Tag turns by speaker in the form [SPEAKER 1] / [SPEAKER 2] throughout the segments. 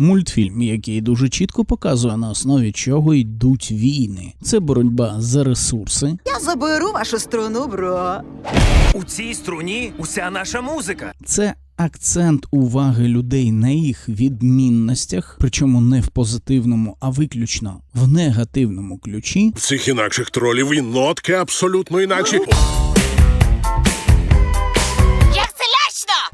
[SPEAKER 1] Мультфільм, який дуже чітко показує на основі чого йдуть війни. Це боротьба за ресурси,
[SPEAKER 2] Я заберу вашу струну, бро.
[SPEAKER 3] У цій струні уся наша музика.
[SPEAKER 1] це акцент уваги людей на їх відмінностях, причому не в позитивному, а виключно в негативному ключі.
[SPEAKER 4] В цих інакших тролів і нотки абсолютно інакші.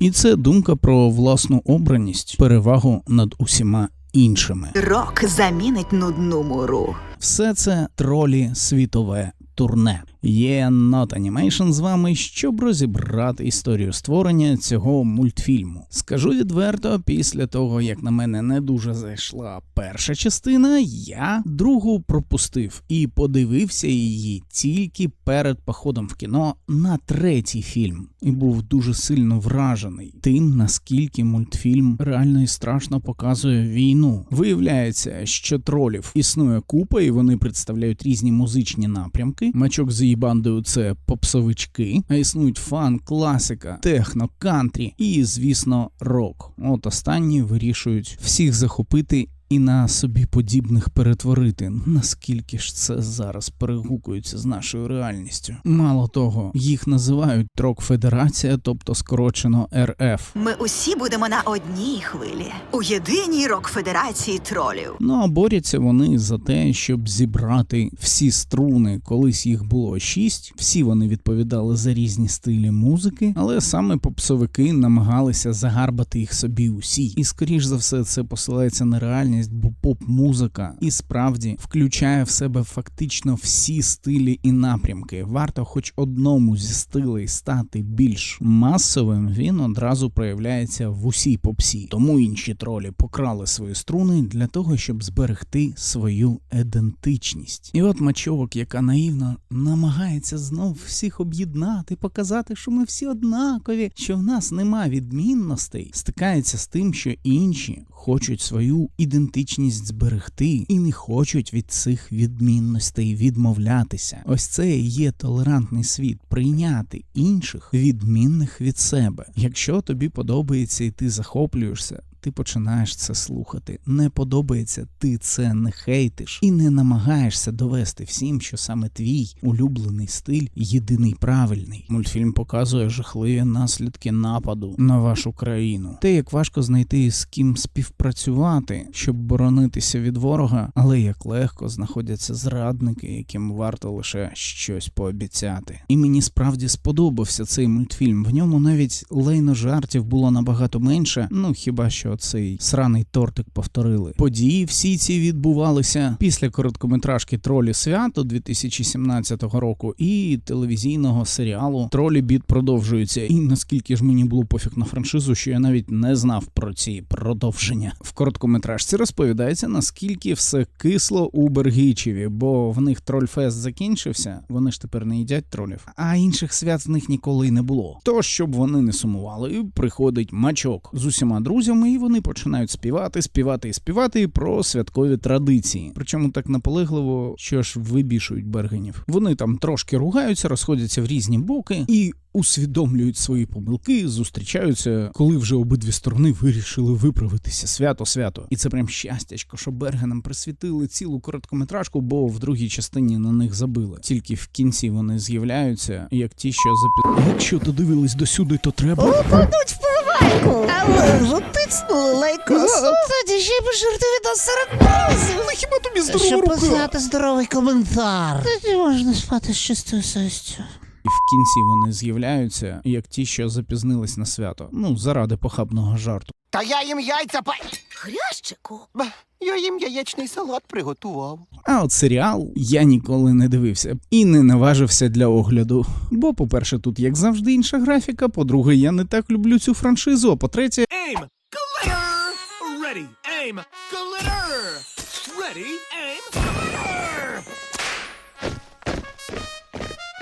[SPEAKER 1] І це думка про власну обраність, перевагу над усіма іншими.
[SPEAKER 2] Рок замінить нудну муру.
[SPEAKER 1] Все це тролі світове турне. Є Not Animation з вами, щоб розібрати історію створення цього мультфільму. Скажу відверто, після того як на мене не дуже зайшла перша частина, я другу пропустив і подивився її тільки перед походом в кіно на третій фільм, і був дуже сильно вражений тим, наскільки мультфільм реально і страшно показує війну. Виявляється, що тролів існує купа, і вони представляють різні музичні напрямки. Мачок з її бандою це попсовички, а існують фан, класика, техно, кантрі і, звісно, рок. От останні вирішують всіх захопити. І на собі подібних перетворити, наскільки ж це зараз перегукується з нашою реальністю. Мало того, їх називають Трок Федерація, тобто скорочено РФ.
[SPEAKER 2] Ми усі будемо на одній хвилі у єдиній рок-федерації тролів.
[SPEAKER 1] Ну а борються вони за те, щоб зібрати всі струни. Колись їх було шість. Всі вони відповідали за різні стилі музики, але саме попсовики намагалися загарбати їх собі усі. І скоріш за все, це посилається на реальність, бо поп-музика і справді включає в себе фактично всі стилі і напрямки. Варто хоч одному зі стилей стати більш масовим, він одразу проявляється в усій попсі. Тому інші тролі покрали свої струни для того, щоб зберегти свою ідентичність. І от мачовок, яка наївно намагається знов всіх об'єднати, показати, що ми всі однакові, що в нас нема відмінностей, стикається з тим, що інші хочуть свою ідентичність зберегти і не хочуть від цих відмінностей відмовлятися. Ось це і є толерантний світ прийняти інших відмінних від себе. Якщо тобі подобається і ти захоплюєшся. Ти починаєш це слухати. Не подобається, ти це не хейтиш і не намагаєшся довести всім, що саме твій улюблений стиль єдиний правильний. Мультфільм показує жахливі наслідки нападу на вашу країну. Те, як важко знайти з ким співпрацювати, щоб боронитися від ворога, але як легко знаходяться зрадники, яким варто лише щось пообіцяти. І мені справді сподобався цей мультфільм. В ньому навіть лейно жартів було набагато менше. Ну хіба що цей сраний тортик повторили. Події всі ці відбувалися після короткометражки Тролі свято 2017 року і телевізійного серіалу Тролі Біт продовжується. І наскільки ж мені було пофіг на франшизу, що я навіть не знав про ці продовження. В короткометражці розповідається, наскільки все кисло у Бергічеві, бо в них трольфест закінчився. Вони ж тепер не їдять тролів, а інших свят в них ніколи не було. То щоб вони не сумували, приходить мачок з усіма друзями, і вони починають співати, співати і співати про святкові традиції. Причому так наполегливо, що ж вибішують бергенів. Вони там трошки ругаються, розходяться в різні боки і. Усвідомлюють свої помилки, зустрічаються, коли вже обидві сторони вирішили виправитися свято свято. І це прям щастячко, що Бергенам присвятили цілу короткометражку, бо в другій частині на них забили. Тільки в кінці вони з'являються, як ті, що запі... Якщо додивились до сюди, то треба.
[SPEAKER 5] Упадуть впливайку! Але ж тицнули лайкос. Тоді ще й пожирти від нас серед друзів.
[SPEAKER 4] Ну, Хіба тобі
[SPEAKER 5] Щоб писати здоровий коментар. Тоді можна спати з чистою совістю.
[SPEAKER 1] І в кінці вони з'являються, як ті, що запізнились на свято. Ну, заради похабного жарту.
[SPEAKER 6] Та я їм яйця па.
[SPEAKER 2] Хрящику.
[SPEAKER 6] Ба, Я їм яєчний салат приготував.
[SPEAKER 1] А от серіал я ніколи не дивився і не наважився для огляду. Бо, по-перше, тут як завжди інша графіка. По-друге, я не так люблю цю франшизу. А по-третє,
[SPEAKER 3] Aim! Glitter! Ready, aim, glitter! Ready, aim,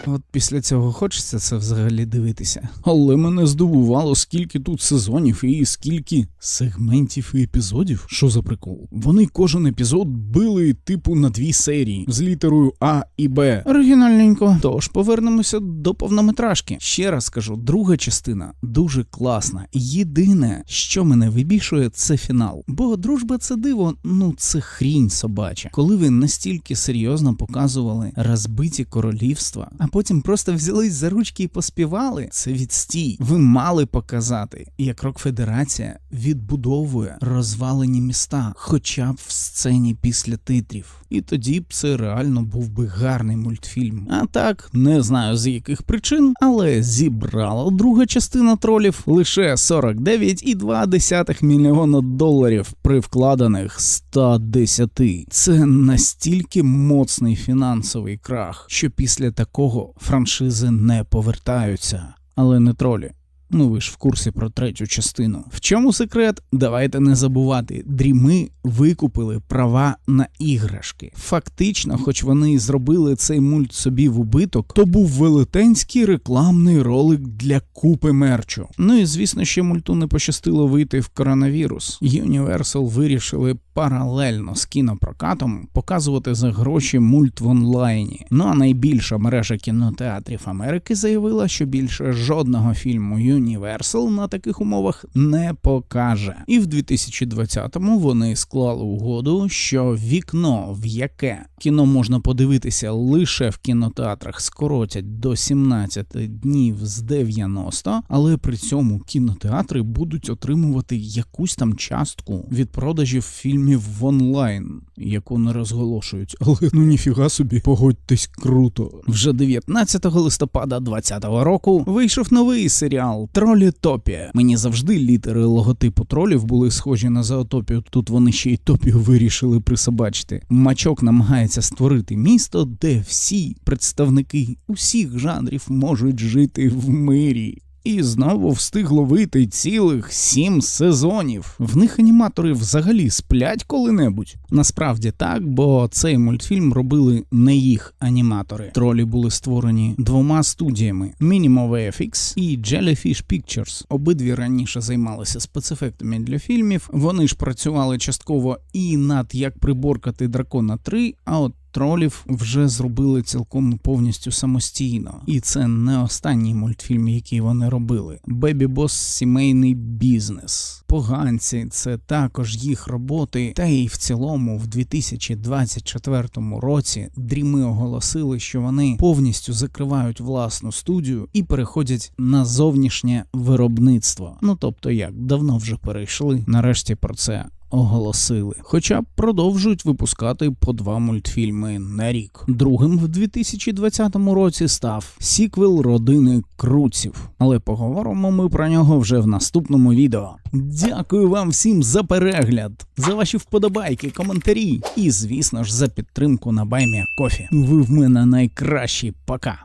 [SPEAKER 1] От після цього хочеться це взагалі дивитися. Але мене здивувало, скільки тут сезонів і скільки сегментів і епізодів. Що за прикол? Вони кожен епізод били типу на дві серії з літерою А і Б. Оригінальненько. Тож повернемося до повнометражки. Ще раз кажу, друга частина дуже класна. Єдине, що мене вибішує, це фінал. Бо дружба це диво, ну це хрінь собача. Коли ви настільки серйозно показували розбиті королівства, а потім просто взялись за ручки і поспівали, це відстій. Ви мали показати, як Рокфедерація відбудовує розвалені міста, хоча б в сцені після титрів. І тоді б це реально був би гарний мультфільм. А так, не знаю з яких причин, але зібрала друга частина тролів лише 49,2 мільйона доларів при вкладених 110. Це настільки моцний фінансовий крах, що після такого франшизи не повертаються. Але не тролі. Ну ви ж в курсі про третю частину. В чому секрет? Давайте не забувати. Дріми викупили права на іграшки. Фактично, хоч вони і зробили цей мульт собі в убиток, то був велетенський рекламний ролик для купи мерчу. Ну і звісно, ще мульту не пощастило вийти в коронавірус. Universal вирішили паралельно з кінопрокатом показувати за гроші мульт в онлайні. Ну а найбільша мережа кінотеатрів Америки заявила, що більше жодного фільму Universal на таких умовах не покаже. І в 2020-му вони склали угоду, що вікно, в яке кіно можна подивитися лише в кінотеатрах, скоротять до 17 днів з 90, але при цьому кінотеатри будуть отримувати якусь там частку від продажів фільмів в онлайн, яку не розголошують. Але ну ніфіга собі, погодьтесь круто. Вже 19 листопада 2020 року вийшов новий серіал Тролі Топія. Мені завжди літери логотипу тролів були схожі на зоотопію. Тут вони ще й топію вирішили присобачити. Мачок намагається створити місто, де всі представники усіх жанрів можуть жити в мирі. І знову встигло вийти цілих сім сезонів. В них аніматори взагалі сплять коли-небудь. Насправді так, бо цей мультфільм робили не їх аніматори. Тролі були створені двома студіями: Minimo VFX і Jellyfish Pictures. Обидві раніше займалися спецефектами для фільмів. Вони ж працювали частково і над як приборкати дракона 3, а от тролів вже зробили цілком повністю самостійно, і це не останній мультфільм, який вони робили. Бебі Бос сімейний бізнес. Поганці це також їх роботи. Та й в цілому, в 2024 році дріми оголосили, що вони повністю закривають власну студію і переходять на зовнішнє виробництво. Ну тобто, як давно вже перейшли. Нарешті про це оголосили. Хоча продовжують випускати по два мультфільми на рік. Другим в 2020 році став сіквел родини Круців. Але поговоримо ми про нього вже в наступному відео. Дякую вам всім за перегляд, за ваші вподобайки, коментарі і, звісно ж, за підтримку на Баймія Кофі. Ви в мене найкращі. Пока.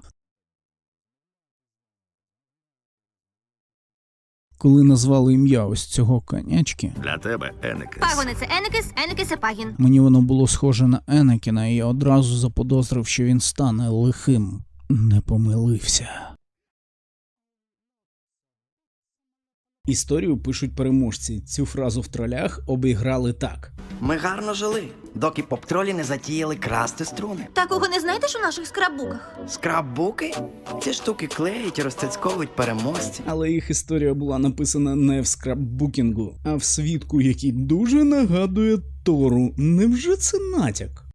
[SPEAKER 1] Коли назвали ім'я ось цього конячки,
[SPEAKER 7] Для тебе, Енекес.
[SPEAKER 8] Пагони це Енекес, Енекес Пагін.
[SPEAKER 1] Мені воно було схоже на Енекіна, і я одразу заподозрив, що він стане лихим. Не помилився. Історію пишуть переможці. Цю фразу в тролях обіграли так.
[SPEAKER 9] Ми гарно жили, доки поп-тролі не затіяли красти струни.
[SPEAKER 8] Такого не знайдеш у наших скраббуках.
[SPEAKER 9] Скраббуки? Ці штуки клеять і розцяцьковують переможці.
[SPEAKER 1] Але їх історія була написана не в скраббукінгу, а в свідку, який дуже нагадує Тору. Невже це натяк?